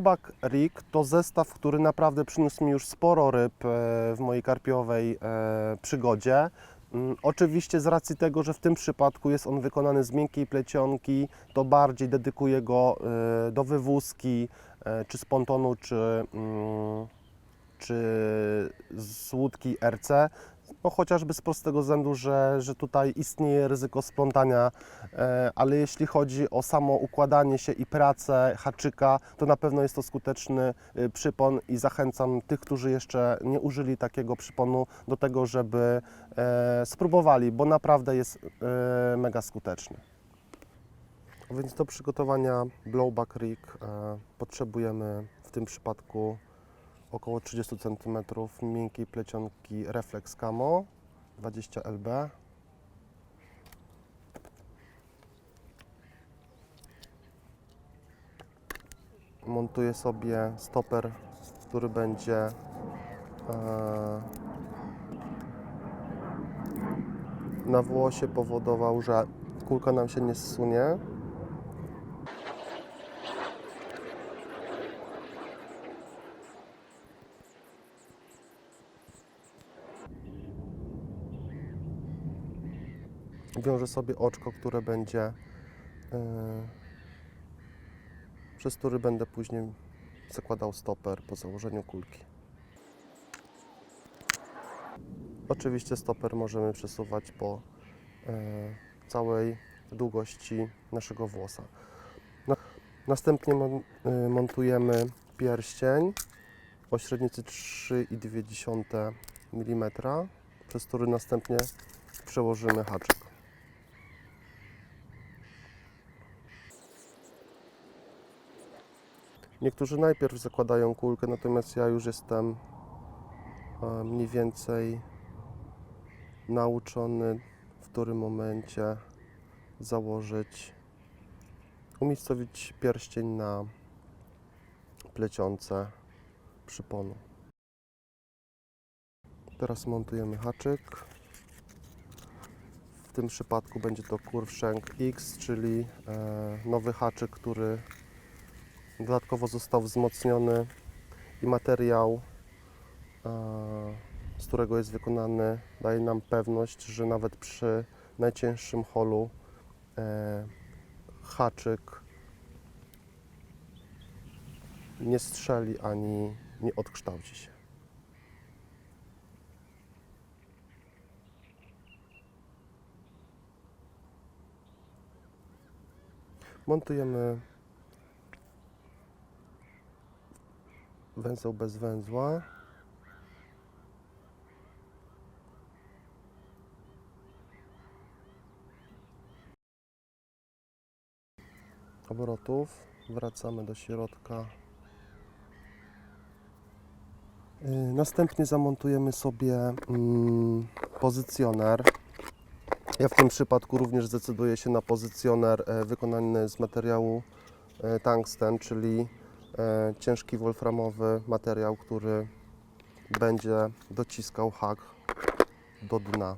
Blowback Rig to zestaw, który naprawdę przyniósł mi już sporo ryb e, w mojej karpiowej e, przygodzie. Mm, Oczywiście z racji tego, że w tym przypadku jest on wykonany z miękkiej plecionki, to bardziej dedykuję go e, do wywózki, czy z pontonu, czy, mm, czy z łódki RC. No chociażby z prostego względu, że, że tutaj istnieje ryzyko splątania, e, ale jeśli chodzi o samo układanie się i pracę haczyka, to na pewno jest to skuteczny y, przypon i zachęcam tych, którzy jeszcze nie użyli takiego przyponu do tego, żeby e, spróbowali, bo naprawdę jest e, mega skuteczny. Więc do przygotowania blowback rig potrzebujemy w tym przypadku około 30 cm miękkiej plecionki Reflex Camo 20 lb. Montuję sobie stoper, który będzie e, na włosie powodował, że kulka nam się nie zsunie. Wiążę sobie oczko, które będzie, e, przez który będę później zakładał stoper po założeniu kulki. Oczywiście stoper możemy przesuwać po e, całej długości naszego włosa. Na, następnie e, montujemy pierścień o średnicy 3,2 mm, przez który następnie przełożymy haczyk. Niektórzy najpierw zakładają kulkę, natomiast ja już jestem e, mniej więcej nauczony, w którym momencie założyć, umiejscowić pierścień na plecionce przyponu. Teraz montujemy haczyk. W tym przypadku będzie to Curve Shank X, czyli e, nowy haczyk, który dodatkowo został wzmocniony i materiał, e, z którego jest wykonany, daje nam pewność, że nawet przy najcięższym holu e, haczyk nie strzeli ani nie odkształci się. Montujemy węzeł bez węzła. Obrotów. Wracamy do środka. Yy, Następnie zamontujemy sobie mm, pozycjoner. Ja w tym przypadku również zdecyduję się na pozycjoner e, wykonany z materiału e, tungsten, czyli ciężki wolframowy materiał, który będzie dociskał hak do dna.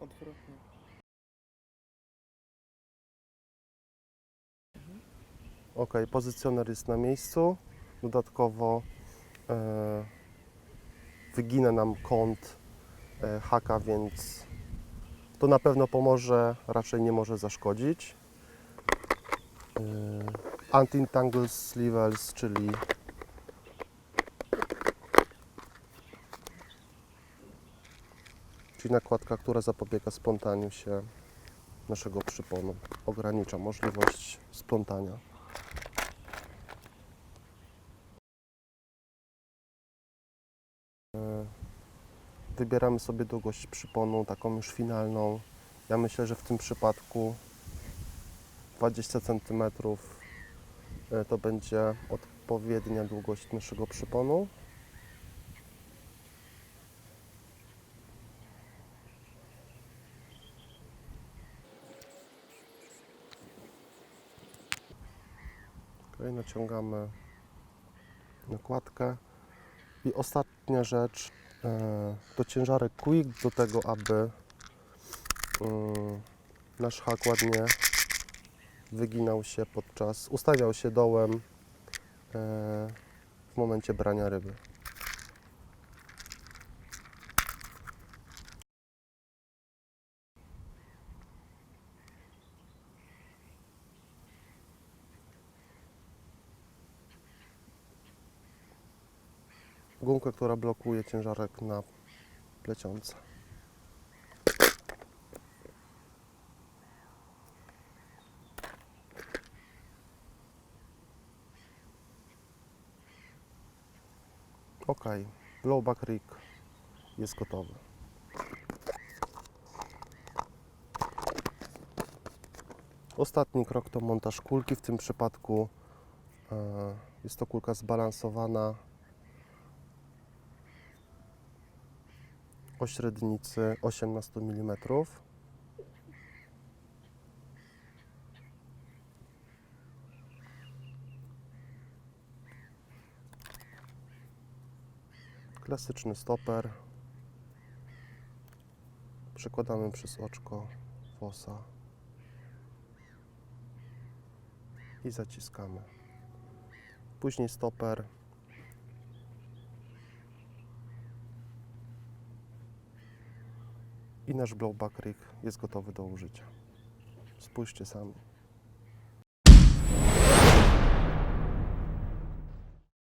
Odwrotnie. Ok, pozycjoner jest na miejscu. Dodatkowo e, wygina nam kąt e, haka, więc to na pewno pomoże, raczej nie może zaszkodzić. E, Anti-entangle sleeves, czyli czyli nakładka, która zapobiega splątaniu się naszego przyponu, ogranicza możliwość splątania. Wybieramy sobie długość przyponu, taką już finalną. Ja myślę, że w tym przypadku 20 cm to będzie odpowiednia długość naszego przyponu. Ok, naciągamy nakładkę. I ostatnia rzecz, e, to ciężarek Quick do tego, aby mm, nasz hak ładnie wyginał się podczas, ustawiał się dołem e, w momencie brania ryby. Gumkę, która blokuje ciężarek na plecionce. Ok, blowback rig jest gotowy. Ostatni krok to montaż kulki. W tym przypadku e, jest to kulka zbalansowana o średnicy 18 mm. Klasyczny stoper. Przekładamy przez oczko wosa i zaciskamy. Później stoper i nasz blowback rig jest gotowy do użycia. Spójrzcie sami.